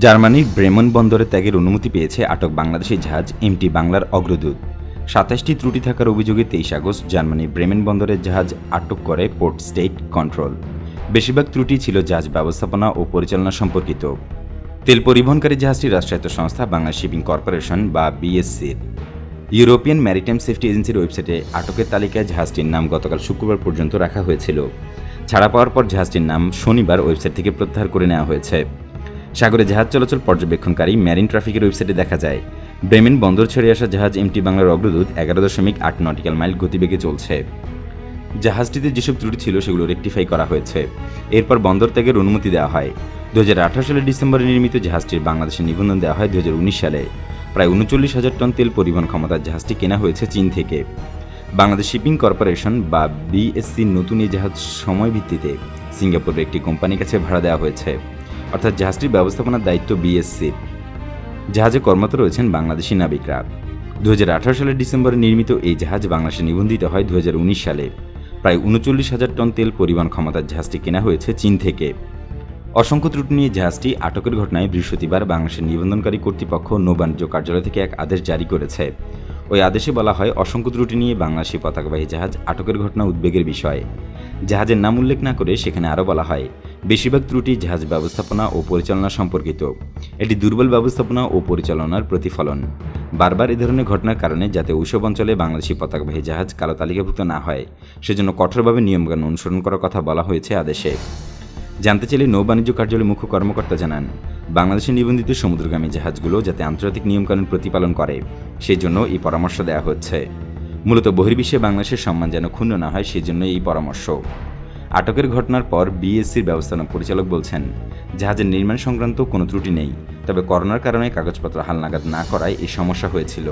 জার্মানির ব্রেমন বন্দরে ত্যাগের অনুমতি পেয়েছে আটক বাংলাদেশি জাহাজ এমটি বাংলার অগ্রদূত। সাতাশটি ত্রুটি থাকার অভিযোগে তেইশ আগস্ট জার্মানির ব্রেমেন বন্দরের জাহাজ আটক করে পোর্ট স্টেট কন্ট্রোল। বেশিরভাগ ত্রুটি ছিল জাহাজ ব্যবস্থাপনা ও পরিচালনা সম্পর্কিত। তেল পরিবহনকারী জাহাজটি রাষ্ট্রায়ত্ত সংস্থা বাংলা শিপিং কর্পোরেশন বা বিএসসির। ইউরোপিয়ান ম্যারিটাইম সেফটি এজেন্সির ওয়েবসাইটে আটকের তালিকায় জাহাজটির নাম গতকাল শুক্রবার পর্যন্ত রাখা হয়েছিল। ছাড়া পাওয়ার পর জাহাজটির নাম শনিবার ওয়েবসাইট থেকে প্রত্যাহার করে নেওয়া হয়েছে। সাগরে জাহাজ চলাচল পর্যবেক্ষণকারী ম্যারিন ট্রাফিকের ওয়েবসাইটে দেখা যায়, ব্রেমেন বন্দর ছেড়ে আসা জাহাজ এমটি বাংলার অগ্রদূত এগারো দশমিক আট নটিক্যাল মাইল গতিবেগে চলছে। জাহাজটিতে যেসব ত্রুটি ছিল সেগুলো রেকটিফাই করা হয়েছে। এরপর বন্দর ত্যাগের অনুমতি দেওয়া হয়। দু হাজার আঠারো সালের ডিসেম্বরে নির্মিত জাহাজটির বাংলাদেশে নিবন্ধন দেওয়া হয় দু হাজার উনিশ সালে। প্রায় উনচল্লিশ হাজার টন তেল পরিবহন ক্ষমতার জাহাজটি কেনা হয়েছে চীন থেকে। বাংলাদেশ শিপিং কর্পোরেশন বা বিএসসির নতুন এই জাহাজ সময় ভিত্তিতে সিঙ্গাপুরের একটি কোম্পানির কাছে ভাড়া দেওয়া হয়েছে। অর্থাৎ জাহাজটির ব্যবস্থাপনার দায়িত্ব বিএসসির জাহাজে কর্মরত রয়েছেন বাংলাদেশি নাবিকরা। দুই হাজার আঠারো সালের ডিসেম্বরে নির্মিত এই জাহাজ বাংলাদেশে নিবন্ধিত হয় দুই হাজার উনিশ সালে। প্রায় উনচল্লিশ হাজার টন তেল পরিবহন ক্ষমতার জাহাজটি কেনা হয়েছে চীন থেকে। অসংখ্য ত্রুটি নিয়ে জাহাজটি আটকের ঘটনায় বৃহস্পতিবার বাংলাদেশের নিবন্ধনকারী কর্তৃপক্ষ নৌবাণিজ্য কার্যালয় থেকে এক আদেশ জারি করেছে। ওই আদেশে বলা হয়, অসংখ্য ত্রুটি নিয়ে বাংলাদেশি পতাকাবাহী জাহাজ আটকের ঘটনা উদ্বেগের বিষয়। জাহাজের নাম উল্লেখ না করে সেখানে আরও বলা হয় বেশিরভাগ ত্রুটি জাহাজ ব্যবস্থাপনা ও পরিচালনা সম্পর্কিত। এটি দুর্বল ব্যবস্থাপনা ও পরিচালনার প্রতিফলন। বারবার এ ধরনের ঘটনার কারণে যাতে ওইসব অঞ্চলে বাংলাদেশি পতাকাবাহী জাহাজ কালো তালিকাভুক্ত না হয়, সেজন্য কঠোরভাবে নিয়মকানুন অনুসরণ করার কথা বলা হয়েছে আদেশে। জানতে চাইলে নৌবাণিজ্য কার্যালয়ের মুখ্য কর্মকর্তা জানান, বাংলাদেশে নিবন্ধিত সমুদ্রগামী জাহাজগুলো যাতে আন্তর্জাতিক নিয়মকানুন প্রতিপালন করে সেই জন্য এই পরামর্শ দেওয়া হচ্ছে। মূলত বহির্বিশ্বে বাংলাদেশের সম্মান যেন ক্ষুণ্ণ না হয় সেজন্য এই পরামর্শ। আটকের ঘটনার পর বিএসসির ব্যবস্থাপনা পরিচালক বলছেন, জাহাজের নির্মাণ সংক্রান্ত কোনো ত্রুটি নেই, তবে করোনার কারণে কাগজপত্র হালনাগাদ না করায় এই সমস্যা হয়েছিল।